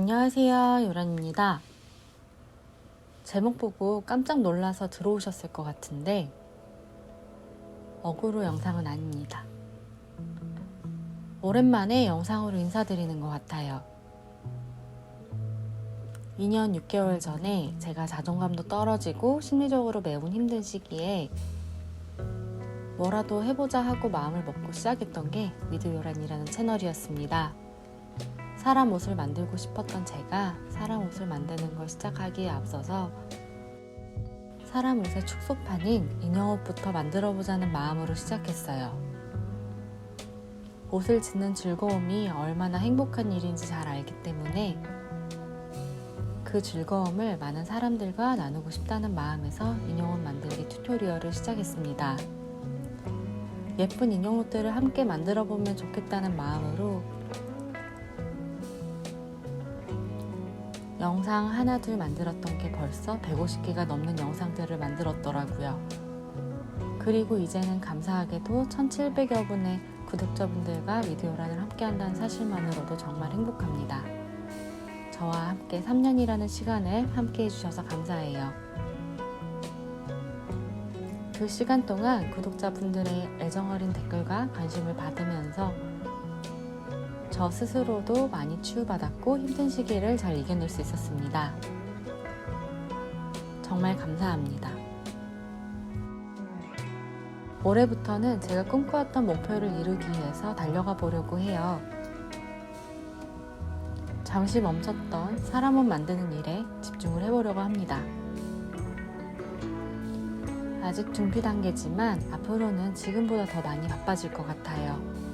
안녕하세요. 요란입니다. 제목 보고 깜짝 놀라서 들어오셨을 것 같은데, 어그로 영상은 아닙니다. 오랜만에 영상으로 인사드리는 것 같아요. 2년 6개월 전에 제가 자존감도 떨어지고 심리적으로 매우 힘든 시기에 뭐라도 해보자 하고 마음을 먹고 시작했던 게 미드요란이라는 채널이었습니다. 사람 옷을 만들고 싶었던 제가 사람 옷을 만드는 걸 시작하기에 앞서서 사람 옷의 축소판인 인형옷부터 만들어 보자는 마음으로 시작했어요. 옷을 짓는 즐거움이 얼마나 행복한 일인지 잘 알기 때문에 그 즐거움을 많은 사람들과 나누고 싶다는 마음에서 인형옷 만들기 튜토리얼을 시작했습니다. 예쁜 인형옷들을 함께 만들어 보면 좋겠다는 마음으로 영상 하나 둘 만들었던 게 벌써 150개가 넘는 영상들을 만들었더라고요. 그리고 이제는 감사하게도 1700여 분의 구독자분들과 미디오란을 함께 한다는 사실만으로도 정말 행복합니다. 저와 함께 3년이라는 시간을 함께 해주셔서 감사해요. 그 시간 동안 구독자분들의 애정어린 댓글과 관심을 받으면서 저 스스로도 많이 치유받았고 힘든 시기를 잘 이겨낼 수 있었습니다. 정말 감사합니다. 올해부터는 제가 꿈꿔왔던 목표를 이루기 위해서 달려가 보려고 해요. 잠시 멈췄던 사람옷 만드는 일에 집중을 해보려고 합니다. 아직 준비 단계지만 앞으로는 지금보다 더 많이 바빠질 것 같아요.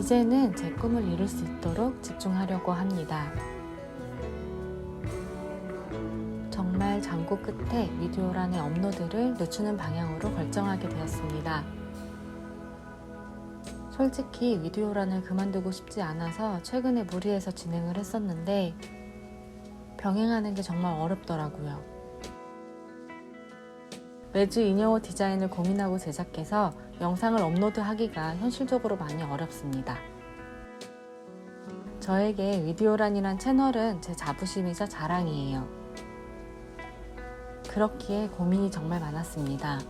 이제는 제 꿈을 이룰 수 있도록 집중하려고 합니다. 정말 장고 끝에 미디오란의 업로드를 늦추는 방향으로 결정하게 되었습니다. 솔직히 미디오란을 그만두고 싶지 않아서 최근에 무리해서 진행을 했었는데 병행하는 게 정말 어렵더라고요. 매주 인형옷 디자인을 고민하고 제작해서 영상을 업로드하기가 현실적으로 많이 어렵습니다. 저에게 위디오란이란 채널은 제 자부심이자 자랑이에요. 그렇기에 고민이 정말 많았습니다.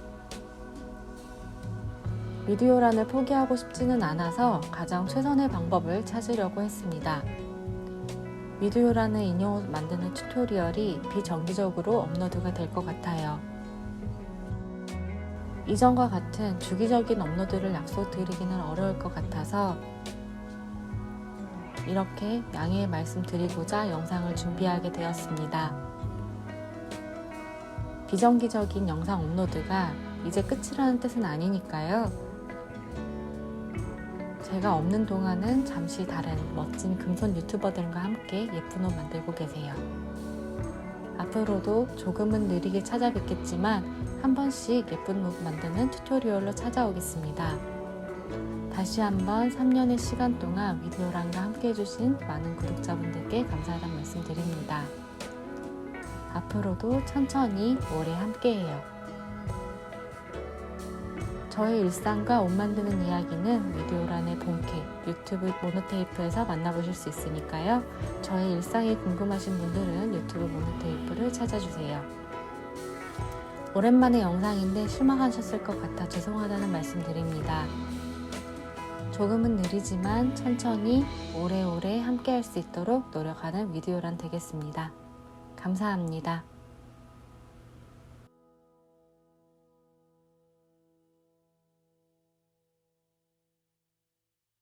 위디오란을 포기하고 싶지는 않아서 가장 최선의 방법을 찾으려고 했습니다. 위디오란의 인형옷 만드는 튜토리얼이 비정기적으로 업로드가 될 것 같아요. 이전과 같은 주기적인 업로드를 약속드리기는 어려울 것 같아서 이렇게 양해의 말씀 드리고자 영상을 준비하게 되었습니다. 비정기적인 영상 업로드가 이제 끝이라는 뜻은 아니니까요. 제가 없는 동안은 잠시 다른 멋진 금손 유튜버들과 함께 예쁜 옷 만들고 계세요. 앞으로도 조금은 느리게 찾아뵙겠지만 한 번씩 예쁜 옷 만드는 튜토리얼로 찾아오겠습니다. 다시 한번 3년의 시간 동안 미디오란과 함께 해주신 많은 구독자분들께 감사하다는 말씀 드립니다. 앞으로도 천천히 오래 함께해요. 저의 일상과 옷 만드는 이야기는 미디오란의 본캐 유튜브 모노테이프에서 만나보실 수 있으니까요. 저의 일상이 궁금하신 분들은 유튜브 모노테이프를 찾아주세요. 오랜만에 영상인데 실망하셨을 것 같아 죄송하다는 말씀 드립니다. 조금은 느리지만 천천히 오래오래 함께 할 수 있도록 노력하는 위디오란 되겠습니다. 감사합니다.